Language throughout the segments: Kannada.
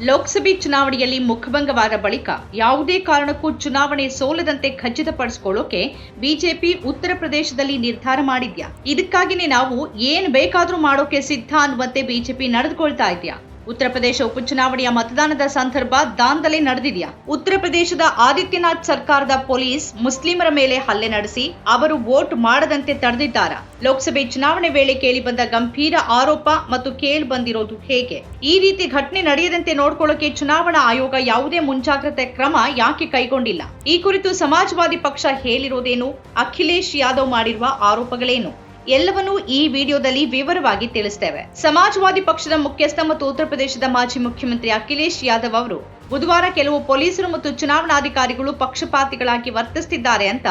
ಲೋಕಸಭೆ ಚುನಾವಣೆಯಲ್ಲಿ ಮುಖಭಂಗವಾದ ಬಳಿಕ ಯಾವುದೇ ಕಾರಣಕ್ಕೂ ಚುನಾವಣೆ ಸೋಲದಂತೆ ಖಚಿತಪಡಿಸಿಕೊಳ್ಳೋಕೆ ಬಿಜೆಪಿ ಉತ್ತರ ಪ್ರದೇಶದಲ್ಲಿ ನಿರ್ಧಾರ ಮಾಡಿದ್ಯಾ? ಇದಕ್ಕಾಗಿನೇ ನಾವು ಏನು ಬೇಕಾದರೂ ಮಾಡೋಕೆ ಸಿದ್ಧ ಅನ್ನುವಂತೆ ಬಿಜೆಪಿ ನಡೆದುಕೊಳ್ತಾ ಇದೆಯಾ? ಉತ್ತರ ಪ್ರದೇಶ ಉಪಚುನಾವಣೆಯ ಮತದಾನದ ಸಂದರ್ಭ ದಾಂಧಲೆ ನಡೆದಿದೆಯಾ? ಉತ್ತರ ಪ್ರದೇಶದ ಆದಿತ್ಯನಾಥ್ ಸರ್ಕಾರದ ಪೊಲೀಸ್ ಮುಸ್ಲಿಮರ ಮೇಲೆ ಹಲ್ಲೆ ನಡೆಸಿ ಅವರು ವೋಟ್ ಮಾಡದಂತೆ ತಡೆದಿದ್ದಾರಾ? ಲೋಕಸಭೆ ಚುನಾವಣೆ ವೇಳೆ ಕೇಳಿಬಂದ ಗಂಭೀರ ಆರೋಪ ಮತ್ತು ಕೇಳಿ ಬಂದಿರೋದು ಹೇಗೆ? ಈ ರೀತಿ ಘಟನೆ ನಡೆಯದಂತೆ ನೋಡ್ಕೊಳ್ಳೋಕೆ ಚುನಾವಣಾ ಆಯೋಗ ಯಾವುದೇ ಮುಂಜಾಗ್ರತೆ ಕ್ರಮ ಯಾಕೆ ಕೈಗೊಂಡಿಲ್ಲ? ಈ ಕುರಿತು ಸಮಾಜವಾದಿ ಪಕ್ಷ ಹೇಳಿರೋದೇನು? ಅಖಿಲೇಶ್ ಯಾದವ್ ಮಾಡಿರುವ ಆರೋಪಗಳೇನು? ಎಲ್ಲವನ್ನೂ ಈ ವಿಡಿಯೋದಲ್ಲಿ ವಿವರವಾಗಿ ತಿಳಿಸ್ತೇವೆ. ಸಮಾಜವಾದಿ ಪಕ್ಷದ ಮುಖ್ಯಸ್ಥ ಮತ್ತು ಉತ್ತರ ಪ್ರದೇಶದ ಮಾಜಿ ಮುಖ್ಯಮಂತ್ರಿ ಅಖಿಲೇಶ್ ಯಾದವ್ ಅವರು ಬುಧವಾರ ಕೆಲವು ಪೊಲೀಸರು ಮತ್ತು ಚುನಾವಣಾಧಿಕಾರಿಗಳು ಪಕ್ಷಪಾತಿಗಳಾಗಿ ವರ್ತಿಸುತ್ತಿದ್ದಾರೆ ಅಂತ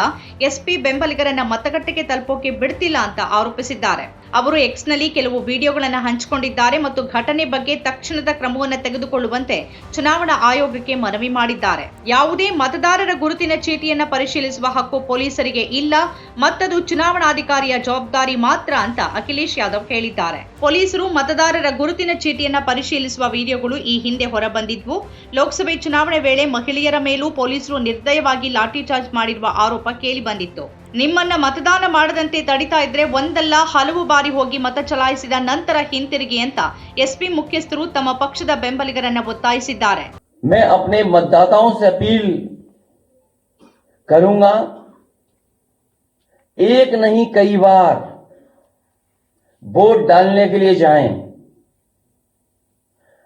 ಎಸ್ಪಿ ಬೆಂಬಲಿಗರನ್ನ ಮತಗಟ್ಟೆಗೆ ತಲುಪೋಕೆ ಬಿಡ್ತಿಲ್ಲ ಅಂತ ಆರೋಪಿಸಿದ್ದಾರೆ. ಅವರು ಎಕ್ಸ್ನಲ್ಲಿ ಕೆಲವು ವಿಡಿಯೋಗಳನ್ನು ಹಂಚಿಕೊಂಡಿದ್ದಾರೆ ಮತ್ತು ಘಟನೆ ಬಗ್ಗೆ ತಕ್ಷಣದ ಕ್ರಮವನ್ನು ತೆಗೆದುಕೊಳ್ಳುವಂತೆ ಚುನಾವಣಾ ಆಯೋಗಕ್ಕೆ ಮನವಿ ಮಾಡಿದ್ದಾರೆ. ಯಾವುದೇ ಮತದಾರರ ಗುರುತಿನ ಚೀಟಿಯನ್ನು ಪರಿಶೀಲಿಸುವ ಹಕ್ಕು ಪೊಲೀಸರಿಗೆ ಇಲ್ಲ, ಮತ್ತದು ಚುನಾವಣಾಧಿಕಾರಿಯ ಜವಾಬ್ದಾರಿ ಮಾತ್ರ ಅಂತ ಅಖಿಲೇಶ್ ಯಾದವ್ ಹೇಳಿದ್ದಾರೆ. ಪೊಲೀಸರು ಮತದಾರರ ಗುರುತಿನ ಚೀಟಿಯನ್ನು ಪರಿಶೀಲಿಸುವ ವಿಡಿಯೋಗಳು ಈ ಹಿಂದೆ ಹೊರಬಂದಿದ್ವು. ಲೋಕಸಭೆ ಚುನಾವಣೆ ವೇಳೆ ಮಹಿಳೆಯರ ಮೇಲೂ ಪೊಲೀಸರು ನಿರ್ದಯವಾಗಿ ಲಾಠಿ ಚಾರ್ಜ್ ಮಾಡಿರುವ ಆರೋಪ ಕೇಳಿ ಬಂದಿತ್ತು. ನಿಮ್ಮನ್ನ ಮತದಾನ ಮಾಡದಂತೆ ತಡಿತಾ ಇದ್ರೆ ಒಂದಲ್ಲ ಹಲವು ಬಾರಿ ಹೋಗಿ ಮತ ಚಲಾಯಿಸಿದ ನಂತರ ಹಿಂತಿರುಗಿ ಅಂತ ಎಸ್ಪಿ ಮುಖ್ಯಸ್ಥರು ತಮ್ಮ ಪಕ್ಷದ ಬೆಂಬಲಿಗರನ್ನ ಒತ್ತಾಯಿಸಿದ್ದಾರೆ मैं अपने मतदाताओं से अपील करूंगा एक नहीं कई बार वोट डालने के लिए जाएं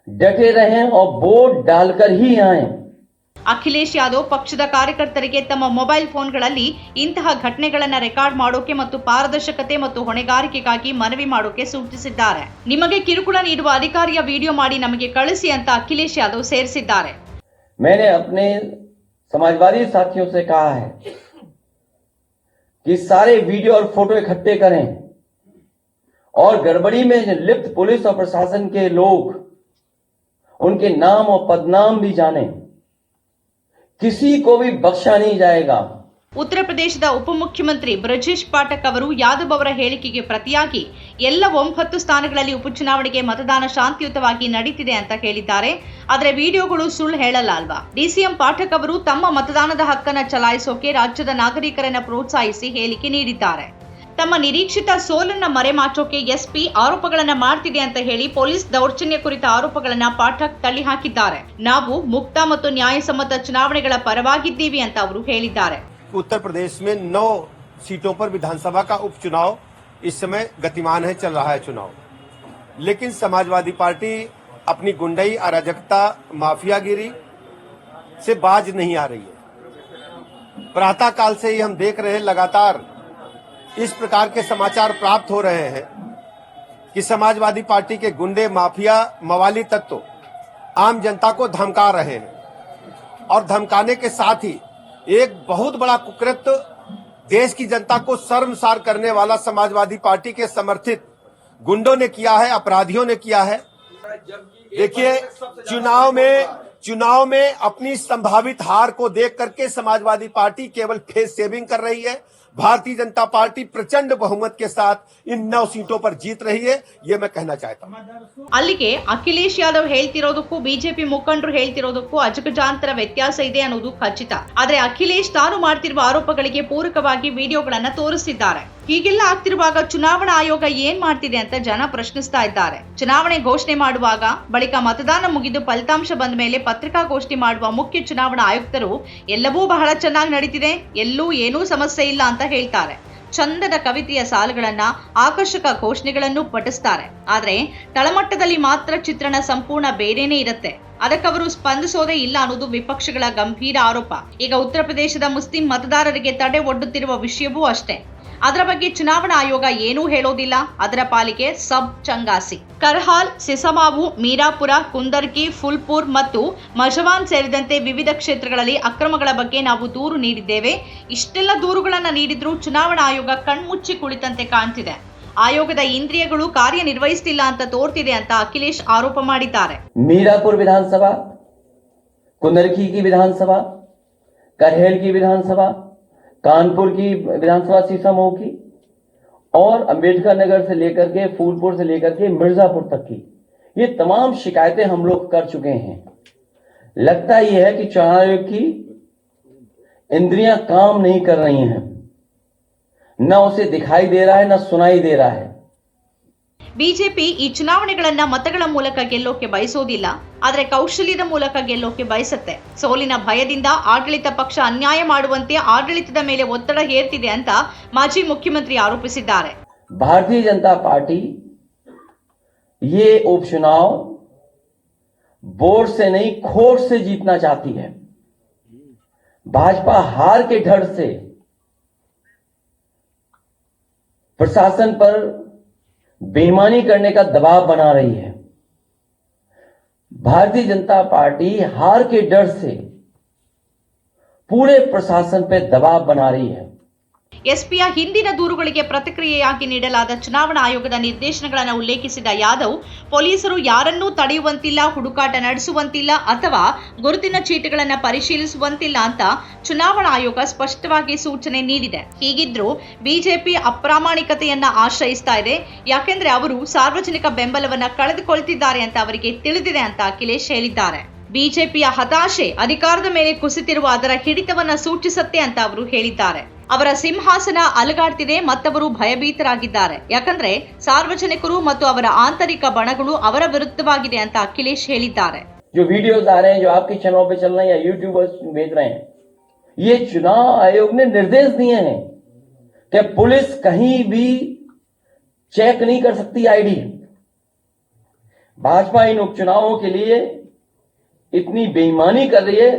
डटे रहें और वोट डालकर ही आएं ಅಖಿಲೇಶ್ ಯಾದವ್ ಪಕ್ಷದ ಕಾರ್ಯಕರ್ತರಿಗೆ ತಮ್ಮ ಮೊಬೈಲ್ ಫೋನ್ಗಳಲ್ಲಿ ಇಂತಹ ಘಟನೆಗಳನ್ನ ರೆಕಾರ್ಡ್ ಮಾಡೋಕೆ ಮತ್ತು ಪಾರದರ್ಶಕತೆ ಮತ್ತು ಹೊಣೆಗಾರಿಕೆಗಾಗಿ ಮನವಿ ಮಾಡೋಕೆ ಸೂಚಿಸಿದ್ದಾರೆ ನಿಮಗೆ ಕಿರುಕುಳ ನೀಡುವ ಅಧಿಕಾರಿಯ ವಿಡಿಯೋ ಮಾಡಿ ನಮಗೆ ಕಳಿಸಿ ಅಂತ ಅಖಿಲೇಶ್ ಯಾದವ್ ಸೇರಿಸಿದ್ದಾರೆ मैंने अपने समाजवादी साथियों से कहा है कि सारे वीडियो और फोटो इकट्ठे करें और गड़बड़ी में जो लिप्त पुलिस और प्रशासन के लोग उनके नाम और पदनाम भी जानें किसी को भी बख्शा नहीं जाएगा ಉತ್ತರ ಪ್ರದೇಶದ ಉಪಮುಖ್ಯಮಂತ್ರಿ ಬ್ರಜೇಶ್ ಪಾಠಕ್ ಅವರು ಯಾದವ್ ಅವರ ಹೇಳಿಕೆಗೆ ಪ್ರತಿಯಾಗಿ ಎಲ್ಲ ಒಂಬತ್ತು ಸ್ಥಾನಗಳಲ್ಲಿ ಉಪಚುನಾವಣೆಗೆ ಮತದಾನ ಶಾಂತಿಯುತವಾಗಿ ನಡೀತಿದೆ ಅಂತ ಹೇಳಿದ್ದಾರೆ ಆದರೆ ವಿಡಿಯೋಗಳು ಸುಳ್ಳು ಹೇಳಲ್ಲ ಅಲ್ವಾ ಡಿಸಿಎಂ ಪಾಠಕ್ ಅವರು ತಮ್ಮ ಮತದಾನದ ಹಕ್ಕನ್ನ ಚಲಾಯಿಸೋಕೆ ರಾಜ್ಯದ ನಾಗರಿಕರನ್ನ ಪ್ರೋತ್ಸಾಹಿಸಿ ಹೇಳಿಕೆ ನೀಡಿದ್ದಾರೆ ತಮ್ಮ ನಿರೀಕ್ಷಿತ ಸೋಲನ್ನ ಮರೆಮಾಚೋಕೆ ಎಸ್ಪಿ ಆರೋಪಗಳನ್ನ ಮಾಡ್ತಿದೆ ಅಂತ ಹೇಳಿ ಪೊಲೀಸ್ ದೌರ್ಜನ್ಯ ಕುರಿತ ಆರೋಪಗಳನ್ನ ಪಾಠಕ್ ತಳ್ಳಿ ಹಾಕಿದ್ದಾರೆ ನಾವು ಮುಕ್ತ ಮತ್ತು ನ್ಯಾಯಸಮ್ಮತ ಚುನಾವಣೆಗಳ ಪರವಾಗಿದ್ದೀವಿ ಅಂತ ಅವರು ಹೇಳಿದ್ದಾರೆ उत्तर प्रदेश में नौ सीटों पर विधानसभा का उपचुनाव इस समय गतिमान है चल रहा है चुनाव लेकिन समाजवादी पार्टी अपनी गुंडई अराजकता माफियागिरी से बाज नहीं आ रही है प्रातः काल से ही हम देख रहे हैं लगातार इस प्रकार के समाचार प्राप्त हो रहे हैं कि समाजवादी पार्टी के गुंडे, माफिया, मवाली तत्व आम जनता को धमका रहे हैं और धमकाने के साथ ही एक बहुत बड़ा कुकृत्य देश की जनता को शर्मसार करने वाला समाजवादी पार्टी के समर्थित गुंडों ने किया है, अपराधियों ने किया है। देखिए, चुनाव में चुनाव में अपनी संभावित हार को देख करके समाजवादी पार्टी केवल फेस सेविंग कर रही है। भारतीय जनता पार्टी प्रचंड बहुमत के साथ इन नौ सीटों पर जीत रही है ये मैं कहना चाहता हूं ಅಲ್ಲಿಗೆ ಅಖಿಲೇಶ್ ಯಾದವ್ ಹೇಳ್ತಿರೋದಕ್ಕೂ ಬಿಜೆಪಿ ಮುಖಂಡರು ಹೇಳ್ತಿರೋದಕ್ಕೂ ಅಜಗಜಾಂತರ ವ್ಯತ್ಯಾಸ ಇದೆ ಅನ್ನೋದು ಖಚಿತ ಆದ್ರೆ ಅಖಿಲೇಶ್ ತಾನು ಮಾಡ್ತಿರುವ ಆರೋಪಗಳಿಗೆ ಪೂರಕವಾಗಿ ವಿಡಿಯೋಗಳನ್ನ ತೋರಿಸಿದ್ದಾರೆ ಹೀಗೆಲ್ಲ ಆಗ್ತಿರುವಾಗ ಚುನಾವಣಾ ಆಯೋಗ ಏನ್ ಮಾಡ್ತಿದೆ ಅಂತ ಜನ ಪ್ರಶ್ನಿಸ್ತಾ ಇದ್ದಾರೆ. ಚುನಾವಣೆ ಘೋಷಣೆ ಮಾಡುವಾಗ ಬಳಿಕ ಮತದಾನ ಮುಗಿದು ಫಲಿತಾಂಶ ಬಂದ ಮೇಲೆ ಪತ್ರಿಕಾಗೋಷ್ಠಿ ಮಾಡುವ ಮುಖ್ಯ ಚುನಾವಣಾ ಆಯುಕ್ತರು, ಎಲ್ಲವೂ ಬಹಳ ಚೆನ್ನಾಗಿ ನಡೀತಿದೆ, ಎಲ್ಲೂ ಏನೂ ಸಮಸ್ಯೆ ಇಲ್ಲ ಅಂತ ಹೇಳ್ತಾರೆ. ಚಂದದ ಕವಿತೆಯ ಸಾಲುಗಳನ್ನ ಆಕರ್ಷಕ ಘೋಷಣೆಗಳನ್ನು ಪಠಿಸ್ತಾರೆ. ಆದ್ರೆ ತಳಮಟ್ಟದಲ್ಲಿ ಮಾತ್ರ ಚಿತ್ರಣ ಸಂಪೂರ್ಣ ಬೇರೆನೇ ಇರುತ್ತೆ. ಅದಕ್ಕವರು ಸ್ಪಂದಿಸೋದೇ ಇಲ್ಲ ಅನ್ನೋದು ವಿಪಕ್ಷಗಳ ಗಂಭೀರ ಆರೋಪ. ಈಗ ಉತ್ತರ ಪ್ರದೇಶದ ಮುಸ್ಲಿಂ ಮತದಾರರಿಗೆ ತಡೆ ಒಡ್ಡುತ್ತಿರುವ ವಿಷಯವೂ ಅಷ್ಟೇ. ಅದರ ಬಗ್ಗೆ ಚುನಾವಣಾ ಆಯೋಗ ಏನೂ ಹೇಳೋದಿಲ್ಲ. ಅದರ ಪಾಲಿಕೆ ಸಬ್ ಚಂಗಾಸಿ. ಕರ್ಹಾಲ್, ಸಿಸಮಾವು, ಮೀರಾಪುರ, ಕುಂದರ್ಗಿ, ಫುಲ್ಪುರ್ ಮತ್ತು ಮಜವಾನ್ ಸೇರಿದಂತೆ ವಿವಿಧ ಕ್ಷೇತ್ರಗಳಲ್ಲಿ ಅಕ್ರಮಗಳ ಬಗ್ಗೆ ನಾವು ದೂರು ನೀಡಿದ್ದೇವೆ. ಇಷ್ಟೆಲ್ಲ ದೂರುಗಳನ್ನು ನೀಡಿದ್ರೂ ಚುನಾವಣಾ ಆಯೋಗ ಕಣ್ಮುಚ್ಚಿ ಕುಳಿತಂತೆ ಕಾಣ್ತಿದೆ. ಆಯೋಗದ ಇಂದ್ರಿಯಗಳು ಕಾರ್ಯನಿರ್ವಹಿಸುತ್ತಿಲ್ಲ ಅಂತ ತೋರ್ತಿದೆ ಅಂತ ಅಖಿಲೇಶ್ ಆರೋಪ ಮಾಡಿದ್ದಾರೆ. ಮೀರಾಪುರ್ ವಿಧಾನಸಭಾ ಕುಂದರ್ಗಿ ವಿಧಾನಸಭಾ ಕರ್ಹೇಲ್ ವಿಧಾನಸಭಾ कानपुर की विधानसभा सीट समूह की और अंबेडकर नगर से लेकर के, फूलपुर से लेकर के, मिर्जापुर तक की। ये तमाम शिकायतें हम लोग कर चुके हैं। लगता यह है कि चुनाव आयोग की इंद्रियाँ काम नहीं कर रही हैं। ना उसे दिखाई दे रहा है, ना सुनाई दे रहा है। ಬಿಜೆಪಿ ಈ ಚುನಾವಣೆಗಳನ್ನ ಮತಗಳ ಮೂಲಕ ಗೆಲ್ಲೋಕೆ ಬಯಸೋದಿಲ್ಲ ಆದರೆ ಕೌಶಲ್ಯದ ಮೂಲಕ ಗೆಲ್ಲೋಕೆ ಬಯಸುತ್ತೆ ಸೋಲಿನ ಭಯದಿಂದ ಆಡಳಿತ ಪಕ್ಷ ಅನ್ಯಾಯ ಮಾಡುವಂತೆ ಆಡಳಿತದ ಮೇಲೆ ಒತ್ತಡ ಹೇರ್ತಿದೆ ಅಂತ ಮಾಜಿ ಮುಖ್ಯಮಂತ್ರಿ ಆರೋಪಿಸಿದ್ದಾರೆ भारतीय जनता पार्टी ये उपचुनाव वोट से नहीं खोट से जीतना चाहती है भाजपा हार के डर से प्रशासन पर बेईमानी करने का दबाव बना रही है। भारतीय जनता पार्टी हार के डर से पूरे प्रशासन पर दबाव बना रही है। ಎಸ್ಪಿಯ ಹಿಂದಿನ ದೂರುಗಳಿಗೆ ಪ್ರತಿಕ್ರಿಯೆಯಾಗಿ ನೀಡಲಾದ ಚುನಾವಣಾ ಆಯೋಗದ ನಿರ್ದೇಶನಗಳನ್ನು ಉಲ್ಲೇಖಿಸಿದ ಯಾದವ್, ಪೊಲೀಸರು ಯಾರನ್ನೂ ತಡೆಯುವಂತಿಲ್ಲ, ಹುಡುಕಾಟ ನಡೆಸುವಂತಿಲ್ಲ ಅಥವಾ ಗುರುತಿನ ಚೀಟಿಗಳನ್ನು ಪರಿಶೀಲಿಸುವಂತಿಲ್ಲ ಅಂತ ಚುನಾವಣಾ ಆಯೋಗ ಸ್ಪಷ್ಟವಾಗಿ ಸೂಚನೆ ನೀಡಿದೆ. ಹೀಗಿದ್ರೂ ಬಿಜೆಪಿ ಅಪ್ರಾಮಾಣಿಕತೆಯನ್ನ ಆಶ್ರಯಿಸ್ತಾ ಇದೆ. ಯಾಕೆಂದ್ರೆ ಅವರು ಸಾರ್ವಜನಿಕ ಬೆಂಬಲವನ್ನ ಕಳೆದುಕೊಳ್ತಿದ್ದಾರೆ ಅಂತ ಅವರಿಗೆ ತಿಳಿದಿದೆ ಅಂತ ಅಖಿಲೇಶ್ ಹೇಳಿದ್ದಾರೆ. ಬಿಜೆಪಿಯ ಹತಾಶೆ ಅಧಿಕಾರದ ಮೇಲೆ ಕುಸಿತಿರುವ ಅದರ ಹಿಡಿತವನ್ನ ಸೂಚಿಸುತ್ತೆ ಅಂತ ಅವರು ಹೇಳಿದ್ದಾರೆ. ಅವರ ಸಿಂಹಾಸನ ಅಲುಗಾಡ್ತಿದೆ ಮತ್ತವರು ಭಯಭೀತರಾಗಿದ್ದಾರೆ ಯಾಕಂದ್ರೆ ಸಾರ್ವಜನಿಕರು ಮತ್ತು ಅವರ ಆಂತರಿಕ ಬಣಗಳು ಅವರ ವಿರುದ್ಧವಾಗಿದೆ ಅಂತ ಅಖಿಲೇಶ್ ಹೇಳಿದ್ದಾರೆ जो वीडियोस आ रहे हैं जो आपके चैनलों पे चल रहे हैं या यूट्यूबर्स भेज रहे हैं ये चुनाव आयोग ने निर्देश दिए हैं कि पुलिस कहीं भी चेक नहीं कर सकती आईडी भाजपा इन उपचुनावों के लिए इतनी बेईमानी कर रही है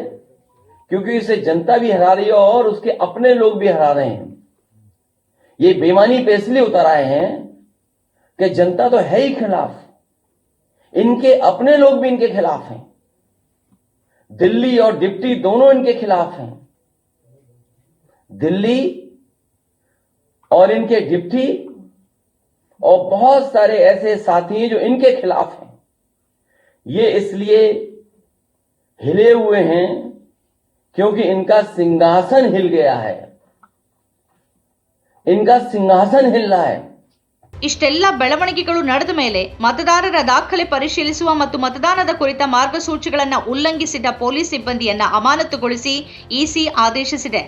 क्योंकि इसे जनता भी हरा रही है और उसके अपने लोग भी हरा रहे हैं। ये बेमानी पे इसलिए उतर आए हैं कि जनता तो है ही खिलाफ। इनके अपने लोग भी इनके खिलाफ हैं। दिल्ली और डिप्टी दोनों इनके खिलाफ हैं। दिल्ली और इनके डिप्टी और बहुत सारे ऐसे साथी हैं जो इनके खिलाफ हैं। ये इसलिए हिले हुए हैं क्योंकि इनका सिंहासन हिल गया है इनका सिंहासन हिल रहा है ಇಷ್ಟೆಲ್ಲ ಬೆಳವಣಿಗೆಗಳು ನಡೆದ ಮೇಲೆ ಮತದಾರರ ದಾಖಲೆ ಪರಿಶೀಲಿಸುವ ಮತ್ತು ಮತದಾನದ ಕುರಿತ ಮಾರ್ಗಸೂಚಿಗಳನ್ನು ಉಲ್ಲಂಘಿಸಿದ ಪೊಲೀಸ್ ಸಿಬ್ಬಂದಿಯನ್ನ ಅಮಾನತುಗೊಳಿಸಿ ಇಸಿ ಆದೇಶಿಸಿದೆ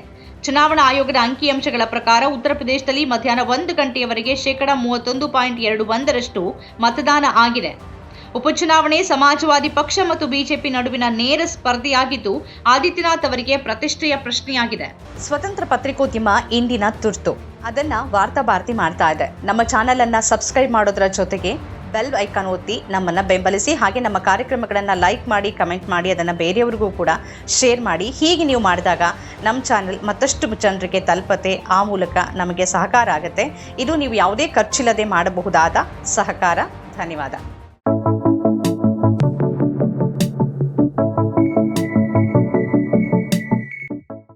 ಚುನಾವಣಾ ಆಯೋಗದ ಅಂಕಿಅಂಶಗಳ ಪ್ರಕಾರ ಉತ್ತರ ಪ್ರದೇಶದಲ್ಲಿ ಮಧ್ಯಾಹ್ನ ಒಂದು ಗಂಟೆಯವರೆಗೆ ಶೇಕಡ ಮೂವತ್ತೊಂದು ಪಾಯಿಂಟ್ ಎರಡು ಒಂದರಷ್ಟು ಮತದಾನ ಆಗಿದೆ ಉಪಚುನಾವಣೆ ಸಮಾಜವಾದಿ ಪಕ್ಷ ಮತ್ತು ಬಿಜೆಪಿ ನಡುವಿನ ನೇರ ಸ್ಪರ್ಧೆಯಾಗಿದ್ದು, ಆದಿತ್ಯನಾಥ್ ಅವರಿಗೆ ಪ್ರತಿಷ್ಠೆಯ ಪ್ರಶ್ನೆಯಾಗಿದೆ. ಸ್ವತಂತ್ರ ಪತ್ರಿಕೋದ್ಯಮ ಇಂದಿನ ತುರ್ತು. ಅದನ್ನ ವಾರ್ತಾ ಭಾರತಿ ಮಾಡ್ತಾ ಇದೆ. ನಮ್ಮ ಚಾನೆಲ್ ಅನ್ನ ಸಬ್ಸ್ಕ್ರೈಬ್ ಮಾಡೋದ್ರ ಜೊತೆಗೆ ಬೆಲ್ ಐಕಾನ್ ಒತ್ತಿ ನಮ್ಮನ್ನ ಬೆಂಬಲಿಸಿ, ಹಾಗೆ ನಮ್ಮ ಕಾರ್ಯಕ್ರಮಗಳನ್ನು ಲೈಕ್ ಮಾಡಿ ಕಮೆಂಟ್ ಮಾಡಿ, ಅದನ್ನು ಬೇರೆಯವ್ರಿಗೂ ಕೂಡ ಶೇರ್ ಮಾಡಿ. ಹೀಗೆ ನೀವು ಮಾಡಿದಾಗ ನಮ್ಮ ಚಾನೆಲ್ ಮತ್ತಷ್ಟು ಜನರಿಗೆ ತಲುಪತೆ, ಆ ಮೂಲಕ ನಮಗೆ ಸಹಕಾರ ಆಗುತ್ತೆ. ಇದು ನೀವು ಯಾವುದೇ ಖರ್ಚಿಲ್ಲದೆ ಮಾಡಬಹುದಾದ ಸಹಕಾರ. ಧನ್ಯವಾದ.